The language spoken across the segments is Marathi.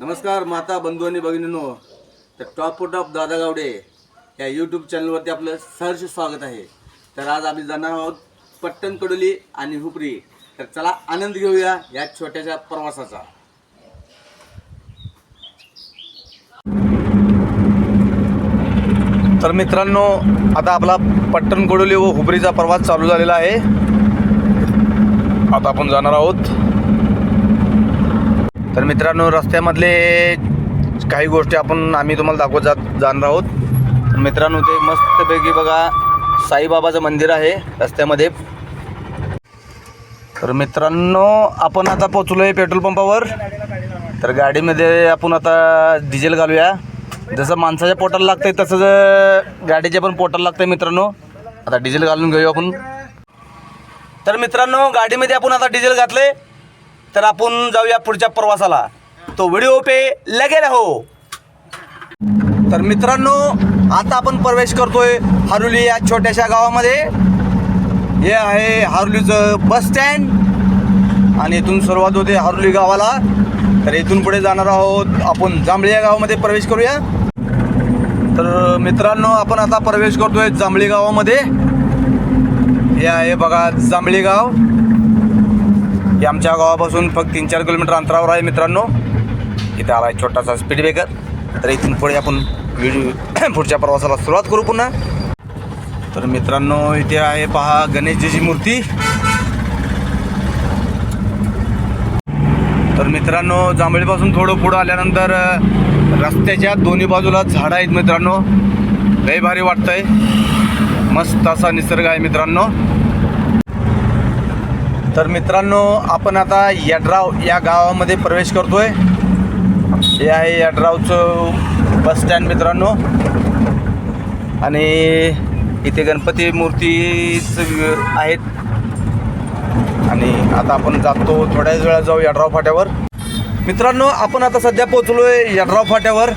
नमस्कार माता बंधू आणि भगिनींनो. तर टॉप टॉप दादा गावडे या यूट्यूब चॅनलवरती आपलं सहर्ष स्वागत आहे. तर आज आम्ही जाणार आहोत पट्टण कडोली आणि हुपरी. तर चला आनंद घेऊया या छोट्याशा प्रवासाचा. तर मित्रांनो आता आपला पट्टण कडोली व हुपरीचा प्रवास चालू झालेला आहे. आता आपण जाणार आहोत तर मित्रांनो रस्त्यामधले काही गोष्टी आपण आम्ही तुम्हाला दाखवत जात जाणार आहोत. तर मित्रांनो ते मस्तपैकी बघा साईबाबाचं मंदिर आहे रस्त्यामध्ये. तर मित्रांनो आपण आता पोचलो आहे पेट्रोल पंपावर. तर गाडीमध्ये आपण आता डिझेल घालूया. जसं माणसाच्या पोटाला लागतंय तसंच गाडीच्या पण पोटाला लागतंय मित्रांनो. आता डिझेल घालून घेऊया आपण. तर मित्रांनो गाडीमध्ये आपण आता डिझेल घातले तर आपण जाऊया पुढच्या प्रवासाला. तो व्हिडिओ पे लगे राहो तर मित्रांनो आता आपण प्रवेश करतोय हारुली या छोट्याशा गावामध्ये. हे आहे हारुलीचं बस स्टँड आणि इथून सुरुवात होते हारुली गावाला. तर इथून पुढे जाणार आहोत आपण जांभळी या गावामध्ये प्रवेश करूया. तर मित्रांनो आपण आता प्रवेश करतोय जांभळी गावामध्ये. हे आहे बघा जांभळी गाव. हे आमच्या गावापासून फक्त तीन चार किलोमीटर अंतरावर आहे मित्रांनो. इथे आला आहे छोटासा स्पीड ब्रेकर तर इथून पुढे आपण व्हिडिओ पुढच्या प्रवासाला सुरुवात करू पुन्हा. तर मित्रांनो इथे आहे पहा गणेशजीची मूर्ती. तर मित्रांनो जांभळीपासून थोडं पुढं आल्यानंतर रस्त्याच्या दोन्ही बाजूला झाडं आहेत मित्रांनो. लय भारी वाटतंय. मस्त असा निसर्ग आहे मित्रांनो. तर मित्रांनो आपण आता यड्राव या गावामध्ये प्रवेश करतोय. हे आहे यड्रावचं बस स्टँड मित्रांनो. आणि इथे गणपती मूर्तीच आहेत. आणि आता आपण जातो थोड्याच वेळा जाऊ यड्राव फाट्यावर. मित्रांनो आपण आता सध्या पोचलोय यड्राव फाट्यावर.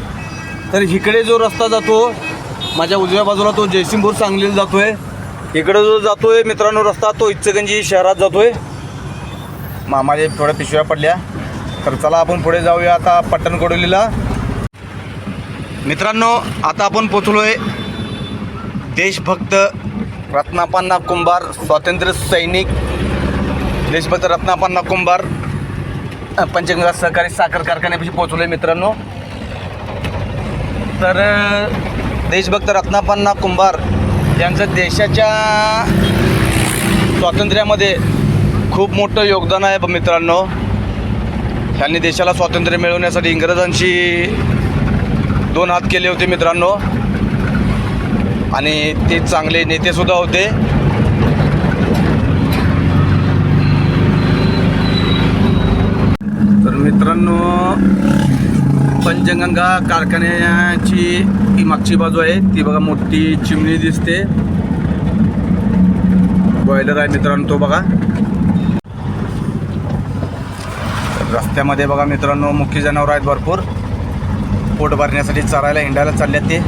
तर इकडे जो रस्ता जातो माझ्या उजव्या बाजूला तो जयसिंगपूर सांगलीला जातोय. इकडे जो जातोय मित्रांनो रस्ता तो इच्छगंजी शहरात जातोय. मामाचे थोड्या पिशव्या पडल्या. तर चला आपण पुढे जाऊया आता पट्टण कोडोलीला मित्रांनो आता आपण पोचलोय देशभक्त रत्नापन्ना कुंभार स्वातंत्र्य सैनिक देशभक्त रत्नापन्ना कुंभार पंचगंगा सहकारी साखर कारखान्यापाशी पोचलोय मित्रांनो. तर देशभक्त रत्नापन्ना कुंभार यांचं देशाच्या स्वातंत्र्यामध्ये खूप मोठं योगदान आहे ब- मित्रांनो. त्यांनी देशाला स्वातंत्र्य मिळवण्यासाठी इंग्रजांशी दोन हात केले होते मित्रांनो. आणि ते चांगले नेतेसुद्धा होते तर मित्रांनो पंचगंगा कारखान्याची ही मागची बाजू आहे. ती बघा मोठी चिमणी दिसते. बॉयलर आहे मित्रांनो तो बघा. रस्त्यामध्ये बघा मित्रांनो मुख्य जनावर आहेत भरपूर. पोट भरण्यासाठी चरायला हिंडायला चालल्यात ते.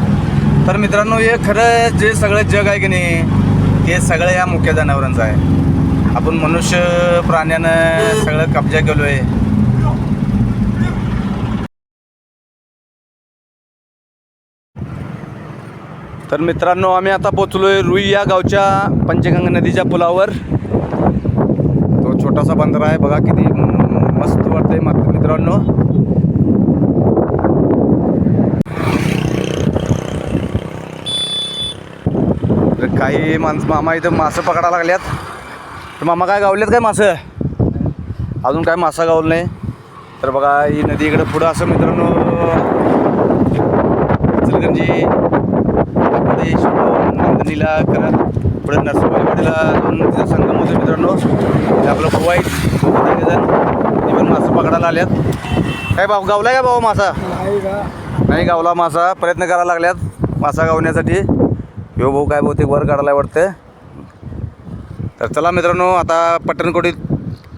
तर मित्रांनो हे खरं जे सगळं जग आहे की नाही ते सगळं या मुख्य जनावरांचं आहे. आपण मनुष्य प्राण्यानं सगळं कब्जा केलो आहे तर मित्रांनो आम्ही आता पोचलोय रुई या गावच्या पंचगंगा नदीच्या पुलावर. तो छोटासा बंदर आहे बघा किती मस्त वाटतंय मात्र मित्रांनो. तर काही माणसं मामा इथं मासं पकडायला लागल्यात. तर मामा काय गावलेत काय मासं? अजून काय मासा गावलं नाही. तर बघा ही नदी इकडं पुढं असं मित्रांनो इचलकरंजी पुढे नंदनीला करत पुढे नरसोबाईवाडीला जाऊन तिथं संगम होतो मित्रांनो. ते आपलं वाईट जण ते पण मासं पकडायला आल्यात काय भाऊ गावला का भाऊ मासा? नाही गावला मासा. प्रयत्न करायला लागल्यात मासा गावण्यासाठी. यो भाऊ काय बहुतेक वर काढायला वाटतं तर चला मित्रांनो आता पट्टणकोडी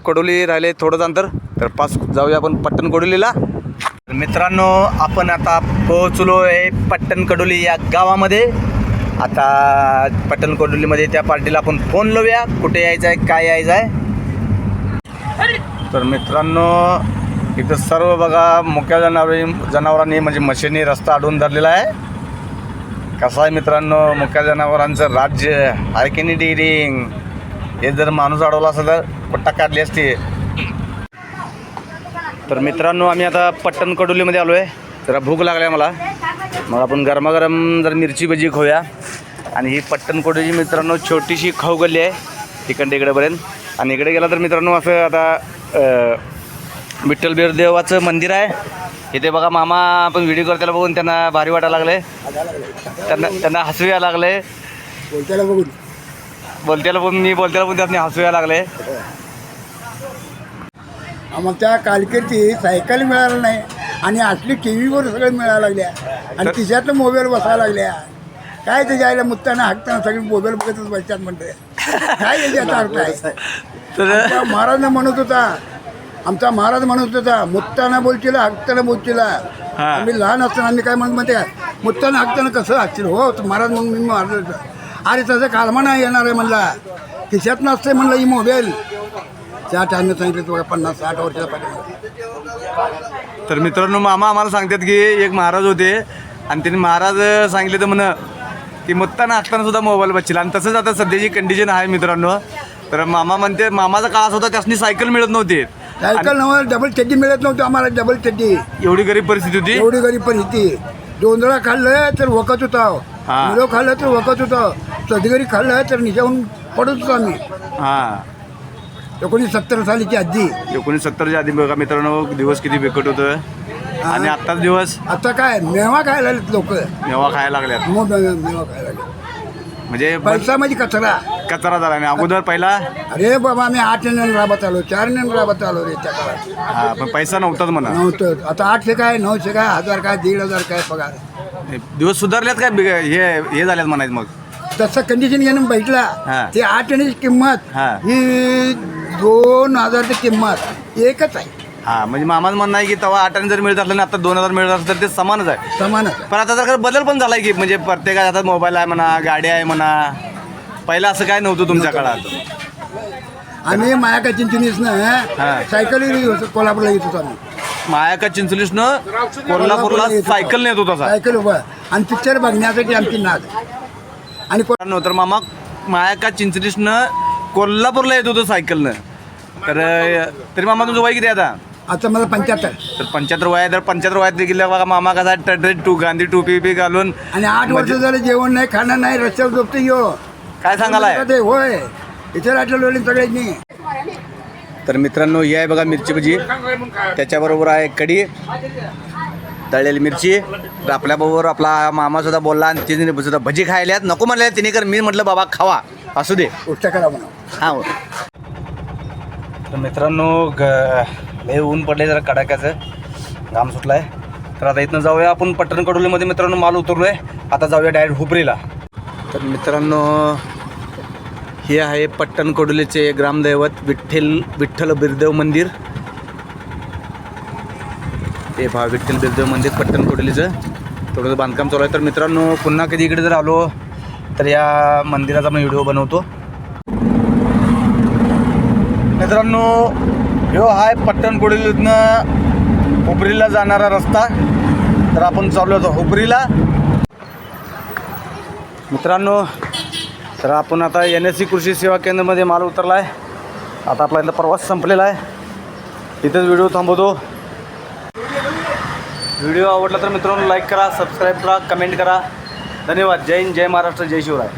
कोडोली राहिले थोडंच अंतर. तर पास जाऊया आपण पट्टण कोडोलीला तर मित्रांनो आपण आता पोहोचलो आहे पट्टण कडोली या गावामध्ये. आता पट्टण कडोलीमध्ये त्या पार्टीला आपण फोन लावूया. कुठे यायचं आहे काय यायचं आहे तर मित्रांनो इथं सर्व बघा मुक्या जनावर जनावरांनी म्हणजे मशीनी रस्ता अडवून धरलेला आहे. कसा आहे मित्रांनो मुक्या जनावरांचं राज्य? आहे की नाही डिरिंग हे जर माणूस अडवला असेल तर पट्टा काढली असती? तर मित्रांनो आम्ही आता पट्टण कडोलीमध्ये आलो आहे जरा भूक लागल्या मला. मग आपण गरमागरम जर मिरची भजी खाऊया. आणि ही पट्टण कडोली मित्रांनो छोटीशी खाऊ गल्ली आहे. तिकडे इकडेपर्यंत आणि इकडे गेला तर मित्रांनो असं आता अं, विठ्ठल बिरदेवाचं मंदिर आहे. इथे बघा मामा आपण व्हिडिओ करताना बघून त्यांना भारी वाटायला लागले. त्यांना त्यांना हसू यायला लागले. बोलत्याला बघून. बोलत्याला पण मी बोलत्याला पण त्यांनी हसू यायला लागले. मग त्या कालकेची सायकल मिळाला नाही. आणि असली टी व्हीवर सगळं मिळायला लागल्या. आणि तिच्यातलं मोबाईल बसायला लागल्या. काय ते जायला मुत्ताना हाकताना सगळे मोबाईल बघतच बसतात म्हणते काय याच्यात अर्थ आहे? तर आमचा महाराज म्हणत होता. आमचा महाराज म्हणत होता मुत्ताना बोलचिला हाकताना बोलचिला हा. आम्ही लहान असताना आम्ही काय म्हणत माहिती काय मुत्ताना हाकताना कसं हाकशील हो महाराज म्हणून मी मारलं होतं. अरे तसं कालमा नाही येणार आहे म्हणला. खिशात नसते म्हणलं ही मोबाईल. त्या टायनं सांगितलं तुला पन्नास साठ वर्षाचा पाठीमागे. तर मित्रांनो मामा आम्हाला सांगतात की एक महाराज होते आणि त्यांनी महाराज सांगितले तर म्हण की मुत्ताना हाकताना सुद्धा मोबाईल बसला आणि तसंच आता सध्याची कंडिशन आहे मित्रांनो. तर मामा म्हणते मामाचा काळ असा होता त्यासनी सायकल मिळत नव्हती. सायकल नव्हतं डबल चड्डी मिळत नव्हती आम्हाला डबल चड्डी एवढी गरीब परिस्थिती होती? एवढी गरीब परिस्थिती. दोंदळा खाल्लं तर वकत होता. मुलं खाल्लं तर वकत होतं. सदगरी खाल्लं तर निजाहून पडत होतो आम्ही. हां. एकोणीस सत्तर सालीची आजी. एकोणीस सत्तरच्या आधी बघा मित्रांनो दिवस किती बिकट होतं आणि आत्ताच दिवस? आता काय मेवा खायला लोक. मेवा खायला लागल्यात. मेवा खायला लागले म्हणजे पैसा म्हणजे कचरा. कचरा झाला आणि अगोदर पहिला? अरे बाबा आम्ही आठ नन राबत आलो चार नन राबत आलो रे त्या काळात. हा पण पैसा नव्हताच म्हणा. नव्हतं. आता आठशे काय नऊशे काय हजार काय दीड हजार काय पगार. दिवस सुधारल्यात काय? बिग- हे हे झाल्यात म्हणायचं मग. तसं कंडिशन घेऊन हा. भेटला ते आठ किंमत हा. ही दोन हजारची किंमत एकच आहे. हा म्हणजे मामाचं म्हणणं आहे की तेव्हा आठ आणि जर मिळत असलं ना आता दोन हजार मिळत असलं तर ते समानच आहे. समानच आहे. पण आता जर बदल पण झालाय की म्हणजे प्रत्येकाच्या हातात मोबाईल आहे म्हणा गाडी आहे म्हणा. पहिलं असं काय नव्हतं तुमच्या काळात? आम्ही मायाका चिंचणीसनं हा. सायकल कोल्हापूरला येत होतो आम्ही. मायाका चिंचलीसनं कोल्हापूरला येत होतो. सायकल नेत होता. सायकल उभा. आणि पिक्चर बघण्यासाठी आमची नाद. आणि को- तर मामा मायाका चिंचलीसनं कोल्हापूरला येत होतं सायकलनं. तर तरी मामा तुमचं वय किती आहे आता? आता मला पंच्याहत्तर. तर पंच्याहत्तर वय आहे तर पंच्याहत्तर वयात देखील बघा मामा कसा ड्रेस टू गांधी टोपी बी घालून आणि आठ वर्ष झालं जेवण नाही खाणं नाही रस्त्यावर झोपतो यो. काय सांगालाय ते होय. इथे राहिलं सगळ्यांनी. तर मित्रांनो ही आहे बघा मिरची भजी. त्याच्याबरोबर आहे कढी तळलेली मिरची. तर आपल्याबरोबर आपला मामा सुद्धा बोलला आणि तिने सुद्धा भजी खायल्यात. नको म्हणल्या तिने कर मी म्हटलं बाबा खावा. असू दे. गोष्ट करा म्हणा हा. तर मित्रांनो ग लय ऊन पडले जरा कडाक्याचं. घाम सुटलाय. तर आता इथनं जाऊया आपण पट्टण कडोलीमध्ये. मित्रांनो माल उतरलोय. आता जाऊया डायरेक्ट हुपरीला तर मित्रांनो हे आहे पट्टण कडोलीचे ग्रामदैवत विठ्ठल विठ्ठल बिरदेव मंदिर. ते पहा विठ्ठल बिरदेव मंदिर पट्टण कडोलीचं. थोडंसं बांधकाम चालू आहे. तर मित्रांनो पुन्हा कधी इकडे जर आलो तर या मंदिराचा आपण व्हिडिओ बनवतो. मित्रांनो ह्यो हाय पट्टण हुबरीला जाणारा रस्ता. तर आपण चाललो होतो हुपरीला मित्रांनो तर आपण आता एन एस सी कृषी सेवा केंद्रामध्ये माल उतरला आहे आता आपला इथला प्रवास संपलेला आहे. इथेच व्हिडिओ थांबवतो. व्हिडिओ आवडला तर मित्रांनो लाईक करा सबस्क्राईब करा कमेंट करा. धन्यवाद. जय हिंद जय महाराष्ट्र जय शिवराय.